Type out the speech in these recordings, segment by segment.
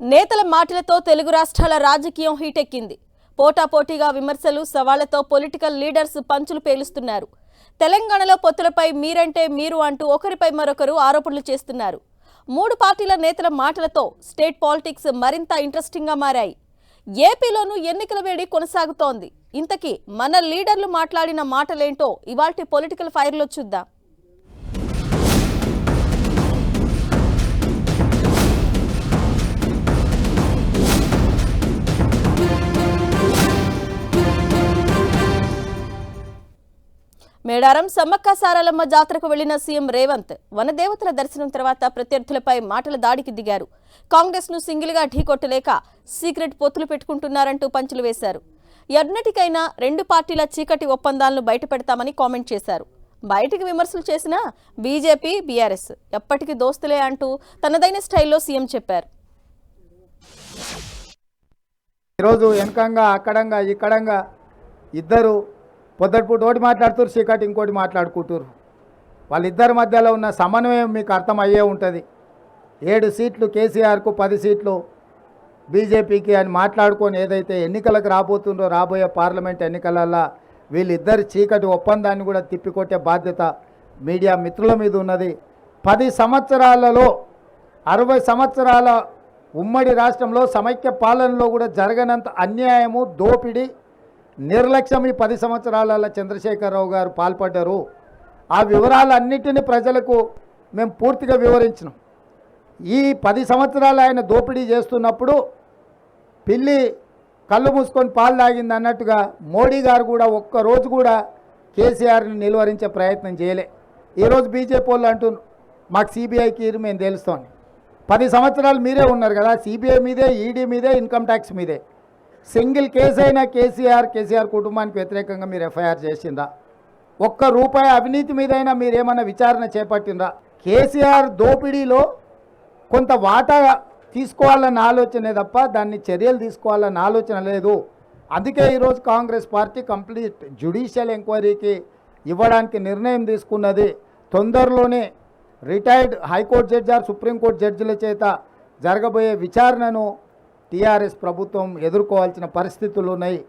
నేతల మాటలతో తెలుగు రాష్ట్రాల రాజకీయం హీటెక్కింది. పోటాపోటీగా విమర్శలు సవాళ్ళతో పొలిటికల్ లీడర్స్ పంచులు పేలుస్తున్నారు. తెలంగాణలో పొత్తులపై మీరంటే మీరు అంటూ ఒకరిపై మరొకరు ఆరోపణలు చేస్తున్నారు. మూడు పార్టీల నేతల మాటలతో స్టేట్ పాలిటిక్స్ మరింత ఇంట్రెస్టింగ్గా మారాయి. ఏపీలోనూ ఎన్నికల వేడి కొనసాగుతోంది. ఇంతకీ మన లీడర్లు మాట్లాడిన మాటలేంటో ఇవాల్టి పొలిటికల్ ఫైర్లో చూద్దాం. మేడారం సమ్మక్క సారలమ్మ జాతరకు వెళ్ళిన సీఎం రేవంత్ వనదేవతల దర్శనం తర్వాత ప్రత్యర్థులపై మాటల దాడికి దిగారు. కాంగ్రెస్ను సింగిల్గా ఢీకొట్టలేక సీక్రెట్ పొత్తులు పెట్టుకుంటున్నారంటూ పంచులు వేశారు. ఎన్నటికైనా రెండు పార్టీల చీకటి ఒప్పందాలను బయటపెడతామని కామెంట్ చేశారు. బయటికి విమర్శలు చేసినా బీజేపీ బీఆర్ఎస్ ఎప్పటికీ దోస్తులే అంటూ తనదైన స్టైల్లో సీఎం చెప్పారు. ఈరోజు వెనకంగా అక్కడంగా ఇక్కడంగా ఇద్దరు పొద్దుటిపూట ఒకటి మాట్లాడుతారు చీకటి ఇంకోటి మాట్లాడుకుంటారు వాళ్ళిద్దరి మధ్యలో ఉన్న సమన్వయం మీకు అర్థమయ్యే ఉంటుంది. ఏడు సీట్లు కేసీఆర్కు పది సీట్లు బీజేపీకి అని మాట్లాడుకొని ఏదైతే ఎన్నికలకు రాబోతుందో రాబోయే పార్లమెంట్ ఎన్నికలల్లో వీళ్ళిద్దరి చీకటి ఒప్పందాన్ని కూడా తిప్పికొట్టే బాధ్యత మీడియా మిత్రుల మీద ఉన్నది. పది సంవత్సరాలలో అరవై సంవత్సరాల ఉమ్మడి రాష్ట్రంలో సమైక్య పాలనలో కూడా జరగనంత అన్యాయము దోపిడీ నిర్లక్ష్యం ఈ పది సంవత్సరాలలో చంద్రశేఖరరావు గారు పాల్పడ్డారు. ఆ వివరాలన్నిటిని ప్రజలకు మేము పూర్తిగా వివరించినాం. ఈ పది సంవత్సరాలు ఆయన దోపిడీ చేస్తున్నప్పుడు పిల్లి కళ్ళు మూసుకొని పాలు తాగింది అన్నట్టుగా మోడీ గారు కూడా ఒక్క రోజు కూడా కేసీఆర్ని నిలువరించే ప్రయత్నం చేయలే. ఈరోజు బీజేపీ వాళ్ళు అంటూ మాకు సిబిఐకి మేము తెలుస్తాం పది సంవత్సరాలు మీరే ఉన్నారు కదా సిబిఐ మీదే ఈడీ మీదే ఇన్కమ్ ట్యాక్స్ మీదే. సింగిల్ కేసు అయినా కేసీఆర్ కేసీఆర్ కుటుంబానికి వ్యతిరేకంగా మీరు ఎఫ్ఐఆర్ చేసిందా? ఒక్క రూపాయి అవినీతి మీదైనా మీరేమన్నా విచారణ చేపట్టిందా? కేసీఆర్ దోపిడీలో కొంత వాటా తీసుకోవాలన్న ఆలోచనే తప్ప దాన్ని చర్యలు తీసుకోవాలన్న ఆలోచన లేదు. అందుకే ఈరోజు కాంగ్రెస్ పార్టీ కంప్లీట్ జ్యుడిషియల్ ఎంక్వైరీకి ఇవ్వడానికి నిర్ణయం తీసుకున్నది. తొందరలోనే retired high court judge or supreme court జడ్జిల చేత జరగబోయే విచారణను టీఆర్ఎస్ ప్రభుత్వం ఎదుర్కోవాల్సిన పరిస్థితులు ఉన్నాయి.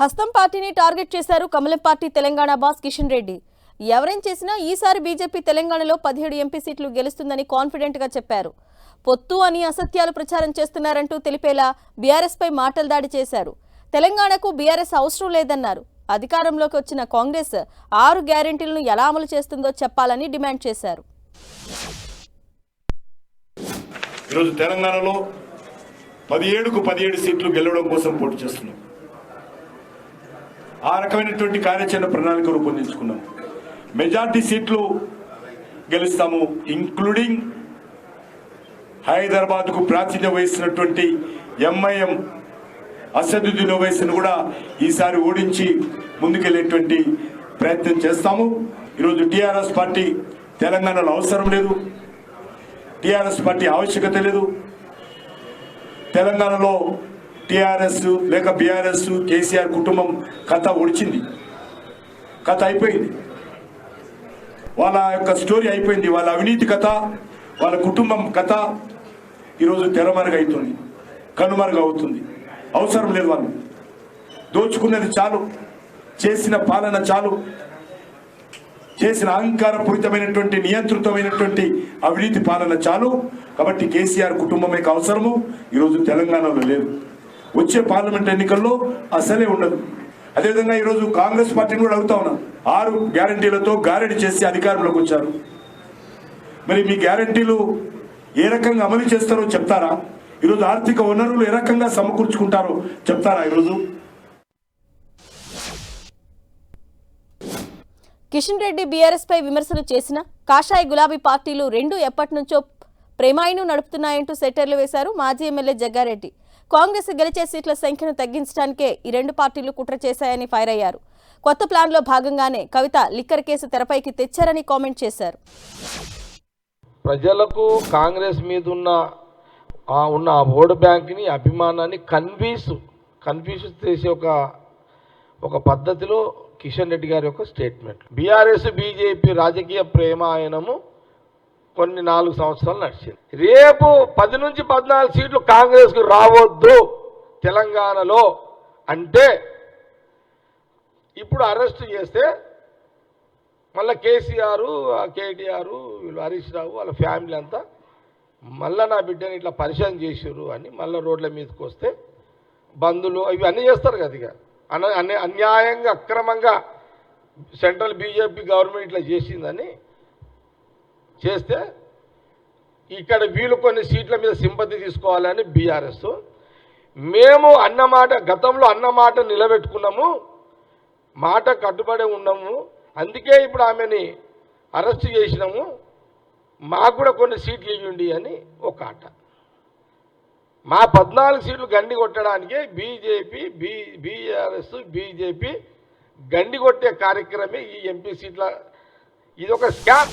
హస్తం పార్టీని టార్గెట్ చేశారు కమలం పార్టీ తెలంగాణ బాస్ కిషన్ రెడ్డి. ఎవరేం చేసినా ఈసారి బీజేపీ తెలంగాణలో పదిహేడు ఎంపీ సీట్లు గెలుస్తుందని కాన్ఫిడెంట్గా చెప్పారు. పొత్తు అని అసత్యాలు ప్రచారం చేస్తున్నారంటూ తెలిపేలా బీఆర్ఎస్ పై మాటలు దాడి చేశారు. తెలంగాణకు బీఆర్ఎస్ అవసరం లేదన్నారు. అధికారంలోకి వచ్చిన కాంగ్రెస్ ఆరు గ్యారెంటీలను ఎలా అమలు చేస్తుందో చెప్పాలని డిమాండ్ చేశారు. ఈరోజు తెలంగాణలో పదిహేడుకు పదిహేడు సీట్లు గెలవడం కోసం పోటీ చేస్తున్నాం. ఆ రకమైనటువంటి కార్యాచరణ ప్రణాళిక రూపొందించుకున్నాం. మెజార్టీ సీట్లు గెలుస్తాము ఇంక్లూడింగ్ హైదరాబాద్కు ప్రాతినిధ్యం వహిస్తున్నటువంటి ఎంఐఎం అసదుద్దీన్ ఓవైసీని కూడా ఈసారి ఓడించి ముందుకెళ్ళేటువంటి ప్రయత్నం చేస్తాము. ఈరోజు టీఆర్ఎస్ పార్టీ తెలంగాణలో అవసరం లేదు. టీఆర్ఎస్ పార్టీ ఆవశ్యకత లేదు. తెలంగాణలో టీఆర్ఎస్ లేక బీఆర్ఎస్ కేసీఆర్ కుటుంబం కథ ఒడిచింది. కథ అయిపోయింది. వాళ్ళ యొక్క స్టోరీ అయిపోయింది. వాళ్ళ అవినీతి కథ వాళ్ళ కుటుంబం కథ ఈరోజు తెరమరుగవుతుంది కనుమరుగ అవుతుంది. అవసరం లేదు వాళ్ళు. దోచుకున్నది చాలు. చేసిన పాలన చాలు. చేసిన అహంకారపూరితమైనటువంటి నియంత్రితమైనటువంటి అవినీతి పాలన చాలు. కాబట్టి కేసీఆర్ కుటుంబమే అవసరము. ఈరోజు తెలంగాణలో లేదు. వచ్చే పార్లమెంట్ ఎన్నికల్లో అసలే ఉండదు. అదేవిధంగా ఈరోజు కాంగ్రెస్ పార్టీని కూడా అడుగుతా ఉన్నాం. ఆరు గ్యారంటీలతో గారెడి చేసి అధికారంలోకి వచ్చారు. మరి మీ గ్యారంటీలు ఏ రకంగా అమలు చేస్తారో చెప్తారా? ఈరోజు ఆర్థిక వనరులు ఏ రకంగా సమకూర్చుకుంటారో చెప్తారా ఈరోజు? కిషన్ రెడ్డి బీఆర్ఎస్ పై విమర్శలు చేసిన కాషాయ గులాబీ పార్టీలు రెండు ఎప్పటి నుంచో ప్రేమాయిను నడుపుతున్నాయంటూ సెటర్లు వేశారు మాజీ ఎమ్మెల్యే జగ్గారెడ్డి. కాంగ్రెస్ గెలిచే సీట్ల సంఖ్యను తగ్గించడానికే ఈ రెండు పార్టీలు కుట్ర చేశాయని ఫైర్ అయ్యారు. కొత్త ప్లాన్లో భాగంగానే కవిత లిక్కర్ కేసు తెరపైకి తెచ్చారని కామెంట్ చేశారు. ప్రజలకు కాంగ్రెస్ మీద ఉన్న ఉన్న ఓటు బ్యాంక్ని అభిమానాన్ని కన్ఫ్యూజ్ కన్ఫ్యూజ్ చేసే ఒక ఒక పద్ధతిలో కిషన్ రెడ్డి గారి యొక్క స్టేట్మెంట్. బీఆర్ఎస్ బీజేపీ రాజకీయ ప్రేమాయణము కొన్ని నాలుగు సంవత్సరాలు నడిచింది. రేపు పది నుంచి పద్నాలుగు సీట్లు కాంగ్రెస్కు రావద్దు తెలంగాణలో అంటే ఇప్పుడు అరెస్ట్ చేస్తే మళ్ళీ కేసీఆర్ కేటీఆర్ వీళ్ళు హరీష్ రావు వాళ్ళ ఫ్యామిలీ అంతా మళ్ళీ నా బిడ్డని ఇట్లా పరిచయం చేసారు అని మళ్ళీ రోడ్ల మీదకి వస్తే బంధులు ఇవి అన్నీ చేస్తారు కదా ఇక. అన అన్యాయంగా అక్రమంగా సెంట్రల్ బీజేపీ గవర్నమెంట్ ఇట్లా చేసిందని చేస్తే ఇక్కడ వీళ్ళు కొన్ని సీట్ల మీద సింపతి తీసుకోవాలని బీఆర్ఎస్. మేము అన్నమాట గతంలో అన్నమాట నిలబెట్టుకున్నాము మాట కట్టుబడి ఉన్నాము అందుకే ఇప్పుడు ఆమెని అరెస్ట్ చేసినాము మాకు కూడా కొన్ని సీట్లు ఇవ్వండి అని ఒక ఆట. మా పద్నాలుగు సీట్లు గండి కొట్టడానికి బీజేపీ బీ బీఆర్ఎస్ బీజేపీ గండి కొట్టే కార్యక్రమే ఈ ఎంపీ సీట్ల ఇది ఒక స్కామ్.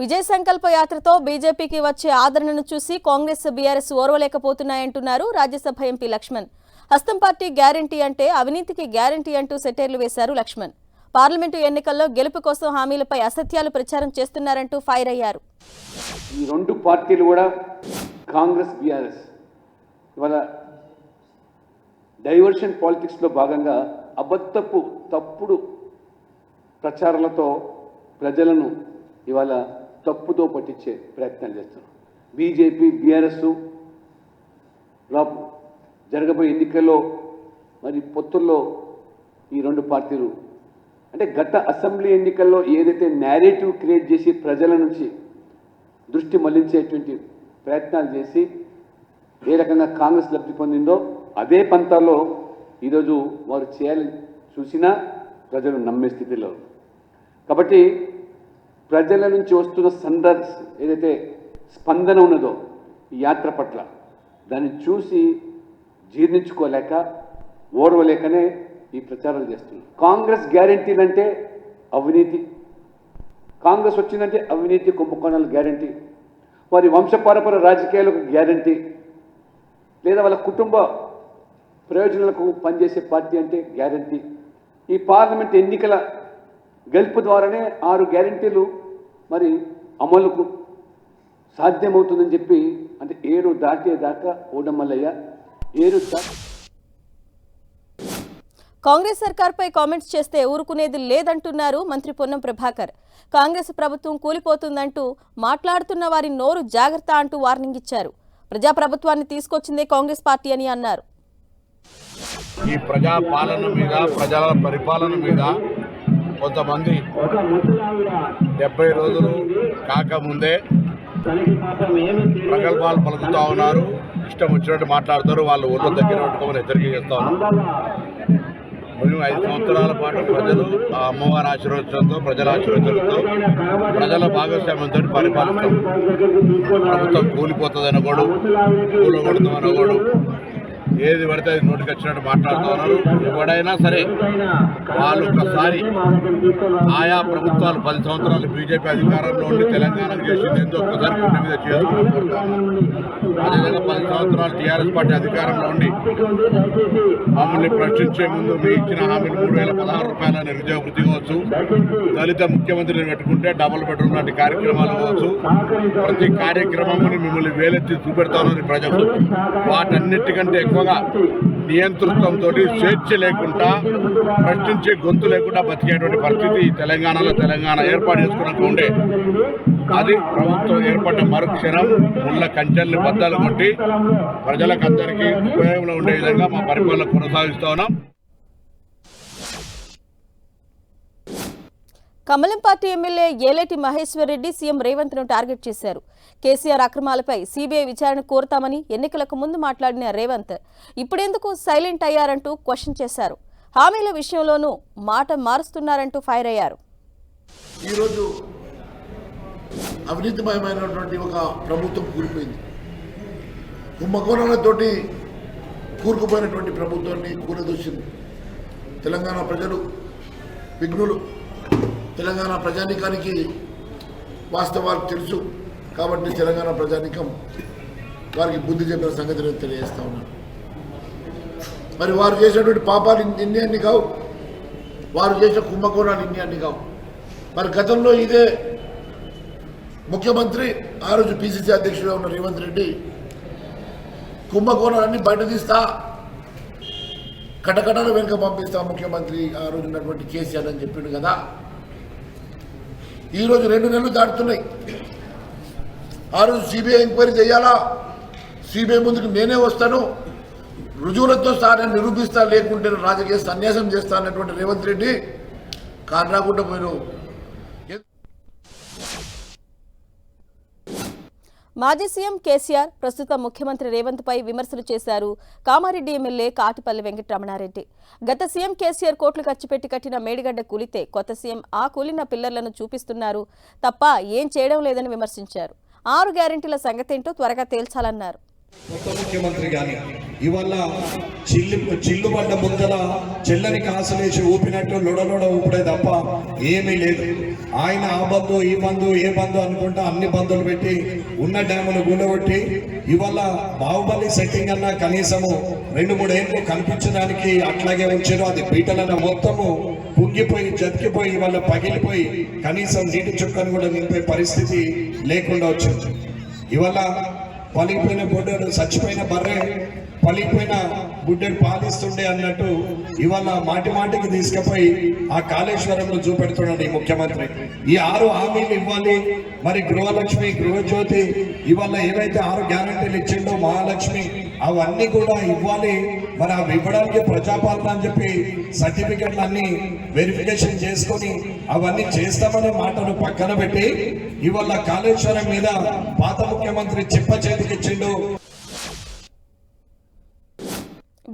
విజయ సంకల్ప యాత్రతో బీజేపీకి వచ్చే ఆదరణను చూసి కాంగ్రెస్ బీఆర్ఎస్ ఓర్వలేకపోతున్నాయంటున్నారు రాజ్యసభ ఎంపీ లక్ష్మణ్. హస్తం పార్టీ గ్యారంటీ అంటే అవినీతికి గ్యారంటీ అంటూ సెటైర్లు వేశారు లక్ష్మణ్. పార్లమెంటు ఎన్నికల్లో గెలుపు కోసం హామీలపై అసత్యాలు ప్రచారం చేస్తున్నారంటూ ఫైర్ అయ్యారు. ఈ రెండు పార్టీలు కూడా కాంగ్రెస్ బీఆర్ఎస్ ఇవాళ డైవర్షన్ పాలిటిక్స్లో భాగంగా అబద్ధపు తప్పుడు ప్రచారాలతో ప్రజలను ఇవాళ తప్పుతో పట్టించే ప్రయత్నం చేస్తున్నారు. బీజేపీ బీఆర్ఎస్ జరగబోయే ఎన్నికల్లో మరి పొత్తుల్లో ఈ రెండు పార్టీలు అంటే గత అసెంబ్లీ ఎన్నికల్లో ఏదైతే నేరేటివ్ క్రియేట్ చేసి ప్రజల నుంచి దృష్టి మళ్ళించేటువంటి ప్రయత్నాలు చేసి ఏ రకంగా కాంగ్రెస్ లబ్ధి పొందిందో అదే పంతాల్లో ఈరోజు వారు చేయాలని చూసినా ప్రజలు నమ్మే స్థితిలో కాబట్టి ప్రజల నుంచి వస్తున్న సందర్శ ఏదైతే స్పందన ఉన్నదో ఈ యాత్ర పట్ల దాన్ని చూసి జీర్ణించుకోలేక ఓర్వలేకనే ఈ ప్రచారాలు చేస్తున్నారు కాంగ్రెస్ గ్యారంటీలు అంటే అవినీతి. కాంగ్రెస్ వచ్చిందంటే అవినీతి కుంభకోణాలు గ్యారంటీ. వారి వంశపారపర రాజకీయాలకు గ్యారంటీ. లేదా వాళ్ళ కుటుంబ ప్రయోజనాలకు పనిచేసే పార్టీ అంటే గ్యారంటీ. ఈ పార్లమెంట్ ఎన్నికల గెలుపు ద్వారానే ఆరు గ్యారంటీలు మరి అమలుకు సాధ్యమవుతుందని చెప్పి అంటే ఏడు దాటే దాకా ఓడమల్లయ్య ఏడు దా కాంగ్రెస్ సర్కార్పై కామెంట్స్ చేస్తే ఊరుకునేది లేదంటున్నారు మంత్రి పొన్నం ప్రభాకర్. కాంగ్రెస్ ప్రభుత్వం కూలిపోతుందంటూ మాట్లాడుతున్న వారి నోరు జాగ్రత్త అంటూ వార్నింగ్ ఇచ్చారు. ప్రజాప్రభుత్వాన్ని తీసుకొచ్చిందే కాంగ్రెస్ పార్టీ అని అన్నారు. ఈ ప్రజా పాలన మీద ప్రజల పరిపాలన మీద కొంతమంది డెబ్బై రోజులు కాకముందే ప్రగల్భాలు పలుకుతా ఉన్నారు. ఇష్టం వచ్చినట్టు మాట్లాడతారు. వాళ్ళు ఊళ్ళో దగ్గర పెట్టుకోమని హెచ్చరిక చేస్తా ఉన్నారు. మేము ఐదు సంవత్సరాల పాటు ప్రజలు ఆ అమ్మవారి ఆశీర్వచనంతో ప్రజల ఆశీర్వచనంతో ప్రజల భాగస్వామ్యంతో పరిపాలిస్తాం. ప్రభుత్వం కూలిపోతుంది అనకూడదు కూలగొడతాం అనకూడదు ఏది పడితే అది నోటికి వచ్చినట్టు మాట్లాడుతున్నారు ఎవడైనా సరే వాళ్ళు ఒకసారి ఆయా ప్రభుత్వాలు పది సంవత్సరాలు బీజేపీ అధికారంలో ఉండి తెలంగాణకు చేసింది ఎందుకు ఒక్కసారి పుట్టి మీద చేసుకుని అదేవిధంగా పది సంవత్సరాలు టీఆర్ఎస్ పార్టీ అధికారంలో ఉండి మమ్మల్ని ప్రశ్నించే ముందు మీ ఇచ్చిన హామీలు మూడు వేల పదహారు రూపాయల నిరుద్యోగ వృత్తి కావచ్చు దళిత ముఖ్యమంత్రిని పెట్టుకుంటే డబుల్ బెడ్రూమ్ లాంటి కార్యక్రమాలు కావచ్చు. ప్రతి కార్యక్రమముని మిమ్మల్ని వేలెత్తి చూపెడతామని ప్రజలు. వాటన్నిటికంటే ఎక్కువగా నియంతృత్వంతో స్వేచ్ఛ లేకుండా ప్రశ్నించే గొంతు లేకుండా బతికేటువంటి పరిస్థితి ఈ తెలంగాణలో తెలంగాణ ఏర్పాటు చేసుకున్నట్టు ఉండే. అది ప్రభుత్వం ఏర్పడ్డ మరుక్షణం ముళ్ళ కంచెల్ని బద్దలు కొట్టి ప్రజలకు అందరికీ ఉపయోగంలో ఉండే విధంగా మా పరిపాలన కొనసాగిస్తా ఉన్నాం. కమలం party MLA Eleti Maheshwar Reddy CM రేవంత్ను target చేశారు. కేసీఆర్ అక్రమాలపై సీబీఐ విచారణ కోరుతామని ఎన్నికలకు ముందు మాట్లాడిన రేవంత్ ఇప్పుడెందుకు సైలెంట్ అయ్యారంటూ క్వశ్చన్ చేశారు. హామీల విషయంలోనూ మాట మారుస్తున్నారంటూ ఫైర్ అయ్యారు. ఈరోజు అవినీతిమయమైనటువంటి ఒక ప్రభుత్వం కూలిపోయింది. కుంభకోణాలతోటి కూరుకుపోయినటువంటి ప్రభుత్వాన్ని కూలదోసింది. తెలంగాణ ప్రజలు విఘ్నులు తెలంగాణ ప్రజానీకానికి వాస్తవాలు తెలుసు కాబట్టి తెలంగాణ ప్రజానీకం వారికి బుద్ధి చెప్పిన సంగతి నేను తెలియజేస్తా ఉన్నాను మరి వారు చేసినటువంటి పాపాలు ఇన్ని- అన్ని కావు. వారు చేసిన కుంభకోణాలు ఇన్ని అన్ని కావు. మరి గతంలో ఇదే ముఖ్యమంత్రి ఆ రోజు పిసిసి అధ్యక్షుడు ఉన్న రేవంత్ రెడ్డి కుంభకోణాలన్నీ బయట తీస్తా కటకటాల వెనుక పంపిస్తా ముఖ్యమంత్రి ఆ రోజు ఉన్నటువంటి కేసీఆర్ అని చెప్పిండు కదా. ఈరోజు రెండు నెలలు దాటుతున్నాయి. ఆ రోజు సిబిఐ ఎంక్వైరీ చేయాలా? సిబిఐ ముందుకు నేనే వస్తాను. రుజువులతో సహా నేను నిరూపిస్తా లేకుంటే రాజకీయ సన్యాసం చేస్తా అన్నటువంటి రేవంత్ రెడ్డి. కారు రాకుండా మాజీ సీఎం కేసీఆర్ ప్రస్తుత ముఖ్యమంత్రి రేవంత్ పై విమర్శలు చేశారు. కామారెడ్డి ఎమ్మెల్యే కాటిపల్లి వెంకటరమణారెడ్డి. గత సీఎం కేసీఆర్ కోట్లు ఖర్చు పెట్టి కట్టిన మేడిగడ్డ కూలితే కొత్త సీఎం ఆ కూలిన పిల్లర్లను చూపిస్తున్నారు తప్ప ఏం చేయడం లేదని విమర్శించారు. ఆరు గ్యారెంటీల సంగతేంటో త్వరగా తేల్చాలన్నారు. కొత్త ముఖ్యమంత్రి కానీ ఇవాళ చిల్లు చిల్లుబడ్డ ముద్దల చెల్లని కాసలేసి ఊపినట్టు లొడలొడ ఊపిడే తప్ప ఏమీ లేదు. ఆయన ఆ బంధు ఈ బంధు ఏ బంధు అనుకుంటా అన్ని బంధులు పెట్టి ఉన్న డ్యాములు గుండగొట్టి ఇవాళ బాహుబలి సెట్టింగ్ అన్న కనీసము రెండు మూడు ఏళ్ళు కనిపించడానికి అట్లాగే ఉంచారు. అది పీటలన్న మొత్తము కుంగిపోయి జతికిపోయి ఇవాళ పగిలిపోయి కనీసం నీటి చుక్కను కూడా నింపే పరిస్థితి లేకుండా వచ్చింది. ఇవాళ పలిగిపోయిన బుడ్డడు చచ్చిపోయిన బర్రె పలిగిపోయిన గుడ్డెడు పాలిస్తుండే అన్నట్టు ఇవాళ మాటి మాటికి తీసుకుపోయి ఆ కాళేశ్వరంలో చూపెడుతున్నాడు ఈ ముఖ్యమంత్రి. ఈ ఆరు హామీలు ఇవ్వాలి. మరి గృహలక్ష్మి గృహజ్యోతి ఇవాళ ఏవైతే ఆరు గ్యారంటీలు ఇచ్చిండో మహాలక్ష్మి అవన్నీ కూడా ఇవ్వాలి. మరి అవి ఇవ్వడానికి ప్రజాపాలన అని చెప్పి సర్టిఫికెట్లు అన్ని వెరిఫికేషన్ చేసుకొని అవన్నీ చేస్తామనే మాటను పక్కన పెట్టి ఇవాళ కాళేశ్వరం మీద పాత ముఖ్యమంత్రి చిప్ప చేతికిచ్చిండు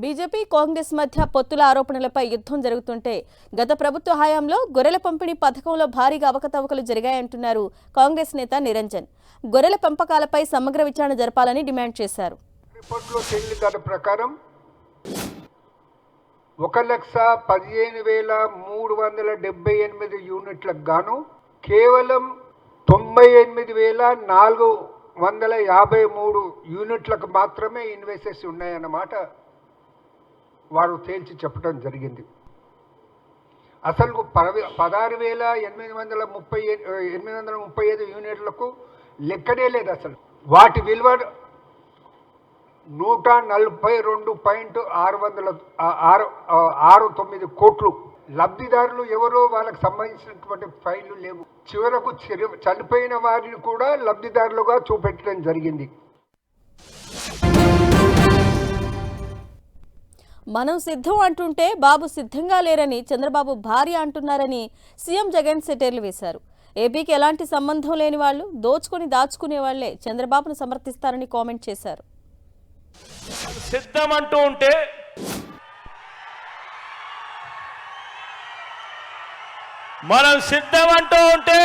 బీజేపీ కాంగ్రెస్ మధ్య పొత్తుల ఆరోపణలపై యుద్ధం జరుగుతుంటే గత ప్రభుత్వ హయాంలో గొర్రెల పంపిణీ పథకంలో భారీగా అవకతవకలు జరిగాయంటున్నారు కాంగ్రెస్ నేత నిరంజన్. గొర్రెల పెంపకాలపై సమగ్ర విచారణ జరపాలని డిమాండ్ చేశారు. రిపోర్ట్లో తేలిన దాని ప్రకారం ఒక లక్ష పదిహేను వేల మూడు వందల డెబ్బై ఎనిమిది యూనిట్లకు గాను కేవలం తొంభై ఎనిమిది వేల నాలుగు వందల యాభై మూడు యూనిట్లకు మాత్రమే ఇన్వెస్టెస్ ఉన్నాయన్నమాట వారు తేల్చి చెప్పడం జరిగింది. అసలు పదవి పదహారు వేల ఎనిమిది వందల ముప్పై ఎనిమిది వందల ముప్పై ఐదు యూనిట్లకు లెక్కనే లేదు అసలు. వాటి విలువ నూట నలభై రెండు పాయింట్ ఆరు వందల ఆరు ఆరు తొమ్మిది కోట్లు. లబ్ధిదారులు ఎవరో వాళ్ళకి సంబంధించినటువంటి ఫైళ్ళు లేవు. చివరకు చనిపోయిన వారిని కూడా లబ్ధిదారులుగా చూపెట్టడం జరిగింది. మనం సిద్ధం అంటుంటే బాబు సిద్ధంగా లేరని చంద్రబాబు భార్య అంటున్నారని సీఎం జగన్ సెటైర్లు వేశారు. ఏపీకి ఎలాంటి సంబంధం లేని వాళ్ళు దోచుకొని దాచుకునే వాళ్ళే చంద్రబాబును సమర్థిస్తారని కామెంట్ చేశారు. సిద్ధం అంటూ ఉంటే మనం సిద్ధం అంటూ ఉంటే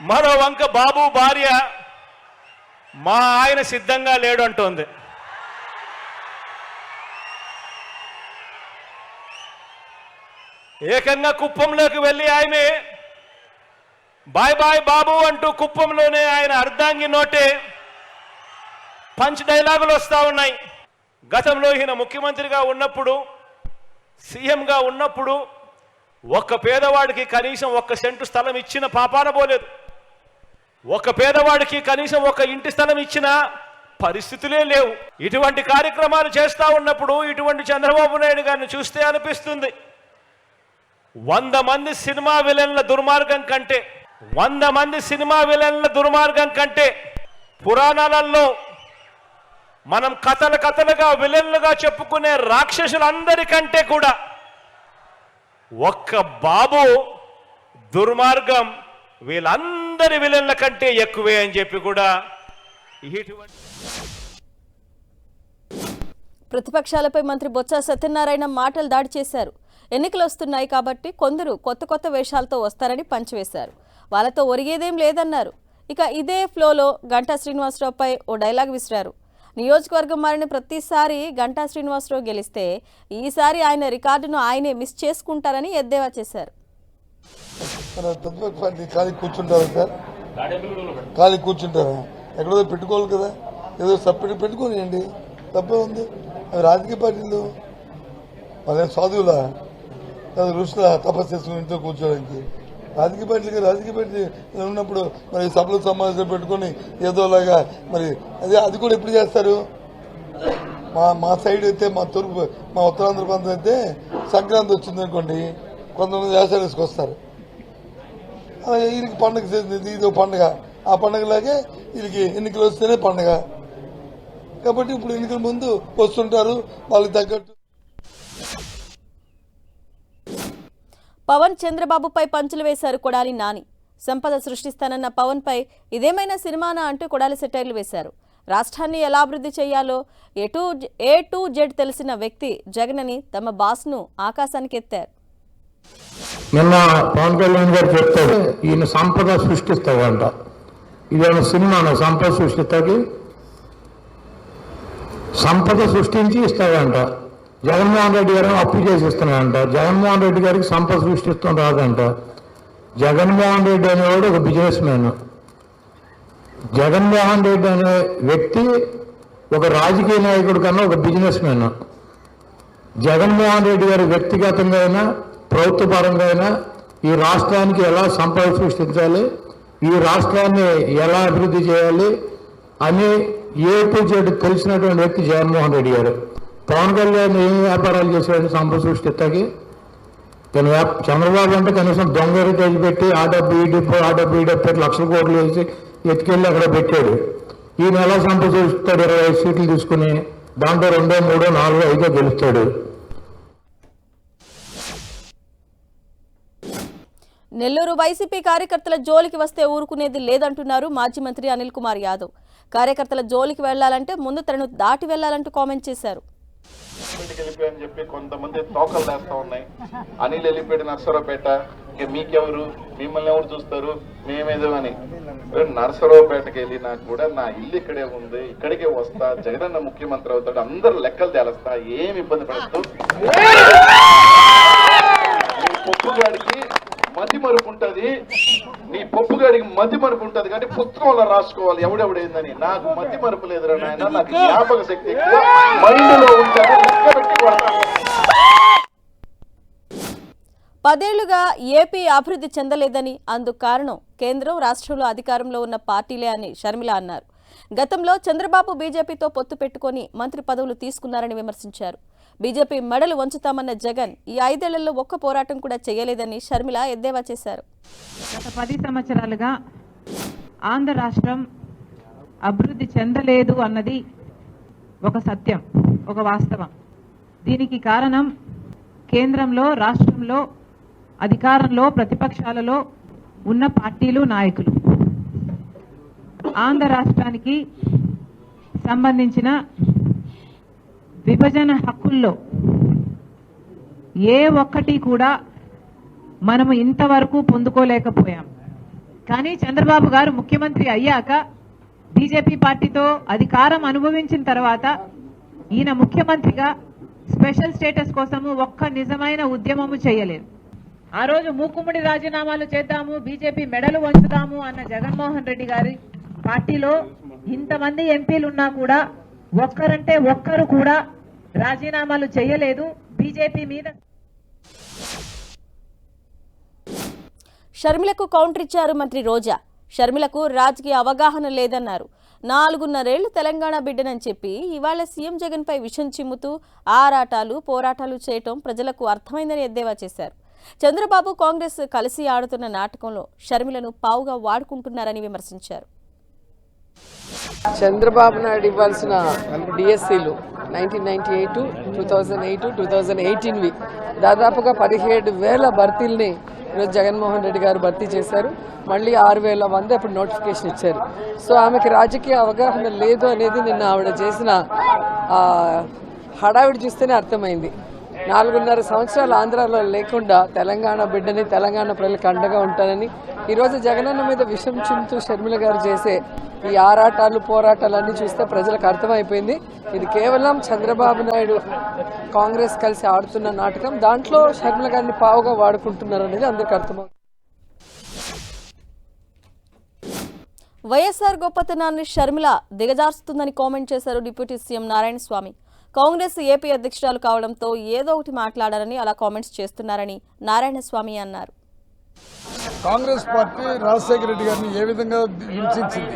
మరో వంక బాబు భార్య మా ఆయన సిద్ధంగా లేడు అంటోంది. ఏకంగా కుప్పంలోకి వెళ్ళి ఆయనే బాయ్ బాయ్ బాబు అంటూ కుప్పంలోనే ఆయన అర్ధాంగి నోటే పంచ్ డైలాగులు వస్తూ ఉన్నాయి. గతంలో ఈయన ముఖ్యమంత్రిగా ఉన్నప్పుడు సీఎంగా ఉన్నప్పుడు ఒక్క పేదవాడికి కనీసం ఒక్క సెంటు స్థలం ఇచ్చిన పాపాన పోలేదు. ఒక పేదవాడికి కనీసం ఒక ఇంటి స్థలం ఇచ్చిన పరిస్థితులే లేవు. ఇటువంటి కార్యక్రమాలు చేస్తా ఉన్నప్పుడు ఇటువంటి చంద్రబాబు నాయుడు గారిని చూస్తే అనిపిస్తుంది. వంద మంది సినిమా విలన్ల దుర్మార్గం కంటే వంద మంది సినిమా విలన్ల దుర్మార్గం కంటే పురాణాలలో మనం కథలు కథలుగా విలన్లుగా చెప్పుకునే రాక్షసులందరికంటే కూడా ఒక్క బాబు దుర్మార్గం వీళ్ళందరి విలన్ల కంటే ఎక్కువే అని చెప్పి కూడా ప్రతిపక్షాలపై మంత్రి బొత్స సత్యనారాయణ మాటలు దాడి చేశారు. ఎన్నికలు వస్తున్నాయి కాబట్టి కొందరు కొత్త కొత్త వేషాలతో వస్తారని పంచివేశారు. వాళ్ళతో ఒరిగేదేం లేదన్నారు. ఇక ఇదే ఫ్లోలో గంటా శ్రీనివాసరావుపై ఓ డైలాగ్ విసిరారు. నియోజకవర్గం మారిన ప్రతిసారి గంటా శ్రీనివాసరావు గెలిస్తే ఈసారి ఆయన రికార్డును ఆయనే మిస్ చేసుకుంటారని ఎద్దేవా చేశారు. ఖాళీ కూర్చుంటారా సార్. ఖాళీ కూర్చుంటారా. ఎక్కడో పెట్టుకోవాలి కదా. ఏదో సపరేట్ పెట్టుకోనియండి తప్పే ఉంది. అవి రాజకీయ పార్టీలు. వాళ్ళ సాధువులా? అది ఋషుల తపస్సు చేసుకుని ఇంట్లో కూర్చోడానికి. రాజకీయ పార్టీలకి రాజకీయ పార్టీ ఉన్నప్పుడు మరి సభలు సమావేశాలు పెట్టుకొని ఏదోలాగా మరి అదే అది కూడా ఎప్పుడు చేస్తారు? మా మా సైడ్ అయితే మా తూర్పు మా ఉత్తరాంధ్ర ప్రాంతం అయితే సంక్రాంతి వచ్చింది అనుకోండి కొంతమంది వ్యవసాయం వేసుకొస్తారు అలాగే వీరికి పండుగ ఇది ఒక పండుగ. ఆ పండుగలాగే వీళ్ళకి ఎన్నికలు వస్తేనే పండుగ. కాబట్టి ఇప్పుడు ఎన్నికల ముందు వస్తుంటారు వాళ్ళకి తగ్గట్టు పవన్ చంద్రబాబుపై పంచులు వేశారు కొడాలి నాని. సంపద సృష్టిస్తానన్న పవన్ పై ఇదేమైనా సినిమానా అంటూ కొడాలి సెటైర్లు వేశారు. రాష్ట్రాన్ని ఎలా అభివృద్ధి చేయాలో ఎటు ఏ టు జెడ్ తెలిసిన వ్యక్తి జగన్ అని తమ బాస్ను ఆకాశానికి ఎత్తారు. నిన్న పవన్ కళ్యాణ్ గారు చెప్తాడు ఈయన సంపద సృష్టిస్తాడంట. ఇదేమైనా సినిమాను సంపద సృష్టిస్తాకి సంపద సృష్టించి ఇస్తాడంట. జగన్మోహన్ రెడ్డి గారు అప్పు చేసిస్తున్నాడంట. జగన్మోహన్ రెడ్డి గారికి సంపద సృష్టిస్తాం రాదంట. జగన్మోహన్ రెడ్డి అనేవాడు ఒక బిజినెస్ మ్యాన్ జగన్మోహన్ రెడ్డి అనే వ్యక్తి ఒక రాజకీయ నాయకుడు కన్నా ఒక బిజినెస్ మ్యాన్ జగన్మోహన్ రెడ్డి గారి వ్యక్తిగతంగా అయినా ప్రభుత్వపరంగా అయినా ఈ రాష్ట్రానికి ఎలా సంపద సృష్టించాలి ఈ రాష్ట్రాన్ని ఎలా అభివృద్ధి చేయాలి అని ఏ టు జెడ్ తెలిసినటువంటి వ్యక్తి జగన్మోహన్ రెడ్డి గారు. పవన్ కళ్యాణ్ ఏం వ్యాపారాలు చేశాడు సంపద తగ్గి తను చంద్రబాబు అంటే కనీసం దొంగ హెరిటేజ్ పెట్టి ఆ డబ్బు ఈ డబ్బు ఆ డబ్బు ఈ డబ్బు లక్షల కోట్లు వేసి ఎత్తుకెళ్ళి అక్కడ పెట్టాడు. ఈయన ఎలా సంపద చూస్తాడు ఇరవై ఐదు సీట్లు తీసుకుని దాంట్లో రెండో మూడో నాలుగో ఐదో గెలుస్తాడు. నెల్లూరు వైసీపీ కార్యకర్తల జోలికి వస్తే ఊరుకునేది లేదంటున్నారు మాజీ మంత్రి అనిల్ కుమార్ యాదవ్. కార్యకర్తల జోలికి వెళ్ళాలంటే ముందు తనను దాటి వెళ్ళాలంటూ కామెంట్ చేశారు. అని చెప్పి కొంతమంది తోకలు వేస్తా ఉన్నాయి. అనిల్ వెళ్ళిపోయాడు నర్సరావుపేట ఇక మీకెవరు? మిమ్మల్ని ఎవరు చూస్తారు? మేమేదో అని. నర్సరావుపేటకి వెళ్ళినా కూడా నా ఇల్లు ఇక్కడే ఉంది. ఇక్కడికే వస్తా. జగనన్న ముఖ్యమంత్రి అవుతాడు. అందరు లెక్కలు తేలస్తా. ఏమి ఇబ్బంది పడద్దు. పొప్పుగాడికి మతి మరుపు నీ పప్పుగాడికి మతి మరుపు ఉంటది కానీ పుస్తకంలో రాసుకోవాలి. ఎవడెవడైందని నాకు మతి మరుపు లేదురా నాయన. నాకు జ్ఞాపక శక్తి మైండ్లో ఉంటాను పెట్టి. పదేళ్ళుగా ఏపీ అభివృద్ధి చెందలేదని అందుకు కారణం కేంద్రం రాష్ట్రంలో అధికారంలో ఉన్న పార్టీలే అని షర్మిల అన్నారు. గతంలో చంద్రబాబు బీజేపీతో పొత్తు పెట్టుకొని మంత్రి పదవులు తీసుకున్నారని విమర్శించారు. బీజేపీ మెడలు వంచుతామన్న జగన్ ఈ ఐదేళ్ళలో ఒక్క పోరాటం కూడా చేయలేదని షర్మిల ఎద్దేవా చేశారు. గత పది సంవత్సరాలుగా ఆంధ్ర రాష్ట్రం అభివృద్ధి చెందలేదు అన్నది ఒక సత్యం ఒక వాస్తవం. దీనికి కారణం కేంద్రంలో రాష్ట్రంలో అధికారంలో ప్రతిపక్షాలలో ఉన్న పార్టీలు నాయకులు. ఆంధ్ర రాష్ట్రానికి సంబంధించిన విభజన హక్కుల్లో ఏ ఒక్కటి కూడా మనము ఇంతవరకు పొందుకోలేకపోయాం. కానీ చంద్రబాబు గారు ముఖ్యమంత్రి అయ్యాక బీజేపీ పార్టీతో అధికారం అనుభవించిన తర్వాత ఈయన ముఖ్యమంత్రిగా స్పెషల్ స్టేటస్ కోసము ఒక్క నిజమైన ఉద్యమము చేయలేదు. ఆ రోజు మూకుమ్మడి రాజీనామాలు చేద్దాము బీజేపీ మెడలు వంచుదాము అన్న జగన్మోహన్ రెడ్డి గారి పార్టీలో ఇంతమంది ఎంపీలు ఉన్నా కూడా ఒక్కరంటే ఒక్కరు కూడా రాజీనామాలు చేయలేదు. బీజేపీ మీద షర్మిలకు కౌంటర్ ఇచ్చారు మంత్రి రోజా. షర్మిలకు రాజకీయ అవగాహన లేదన్నారు. నాలుగున్నరేళ్ళు తెలంగాణ బిడ్డనని చెప్పి ఇవాళ సీఎం జగన్పై విషం చిమ్ముతూ ఆరాటాలు పోరాటాలు చేయటం ప్రజలకు అర్థమైందని ఎద్దేవా చేశారు. చంద్రబాబు కాంగ్రెస్ కలిసి ఆడుతున్న నాటకంలో షర్మిలను పావుగా వాడుకుంటున్నారని విమర్శించారు. చంద్రబాబు నాయుడు ఇవ్వాల్సిన డిఎస్సీలు nineteen ninety eight two thousand eight two thousand ఎయిటీన్వి దాదాపుగా పదిహేడు వేల భర్తీల్ని ఈరోజు జగన్మోహన్ రెడ్డి గారు భర్తీ చేశారు. మళ్ళీ ఆరు వేల మంది అప్పుడు నోటిఫికేషన్ ఇచ్చారు. సో ఆమెకి రాజకీయ అవగాహన లేదు అనేది నిన్న ఆవిడ చేసిన హడావిడి చూస్తేనే అర్థమైంది. నాలుగున్నర సంవత్సరాలు ఆంధ్రాలో లేకుండా తెలంగాణ బిడ్డని తెలంగాణ ప్రజలకు అండగా ఉంటానని ఈరోజు జగనన్న మీద విషం చింతూ షర్మిల గారు చేసే ఈ ఆరాటాలు పోరాటాలన్నీ చూస్తే ప్రజలకు అర్థమైపోయింది. ఇది కేవలం చంద్రబాబు నాయుడు కాంగ్రెస్ కలిసి ఆడుతున్న నాటకం. దాంట్లో షర్మిల గారిని పావుగా వాడుకుంటున్నారు అనేది అందరికీ అర్థమవుతుంది. వైఎస్ఆర్ గొప్పతనాన్ని షర్మిల దిగజారుస్తుందని కామెంట్ చేశారు deputy CM Narayana Swamy Congress AP అధ్యక్షురాలు కావడంతో ఏదో ఒకటి మాట్లాడాలని అలా కామెంట్స్ చేస్తున్నారని నారాయణస్వామి అన్నారు. కాంగ్రెస్ పార్టీ రాజశేఖర రెడ్డి గారిని ఏ విధంగా హింసించింది?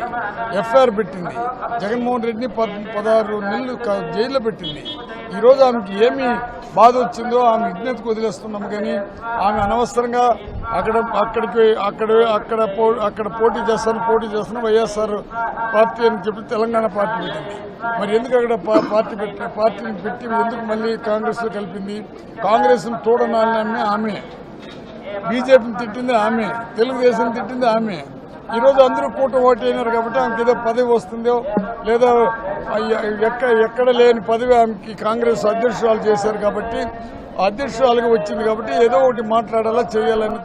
ఎఫ్ఐఆర్ పెట్టింది. జగన్మోహన్ రెడ్డిని పద్ పదహారు నెలలు జైల్లో పెట్టింది. ఈరోజు ఆమెకి ఏమి బాధ వచ్చిందో ఆమె విజ్ఞతకు వదిలేస్తున్నాం కానీ ఆమె అనవసరంగా అక్కడ అక్కడికి అక్కడ అక్కడ పో అక్కడ పోటీ చేస్తాను పోటీ చేస్తాను వైఎస్ఆర్ పార్టీ అని చెప్పి తెలంగాణ పార్టీ పెట్టింది. మరి ఎందుకు అక్కడ పార్టీ పెట్టి పార్టీని పెట్టి ఎందుకు మళ్ళీ కాంగ్రెస్లో కలిపింది? కాంగ్రెస్ను తోడనాలని ఆమె. బీజేపీని తిట్టింది ఆమె తెలుగుదేశం తిట్టింది ఆమె. ఈరోజు అందరూ కూటమి ఓటైనారు అయినారు కాబట్టి ఆమెకి ఏదో పదవి వస్తుందో లేదా ఎక్కడ ఎక్కడ లేని పదవి ఆమెకి కాంగ్రెస్ అధ్యక్షురాలు చేశారు కాబట్టి అధ్యక్షురాలుగా వచ్చింది కాబట్టి ఏదో ఒకటి మాట్లాడాలా చేయాలని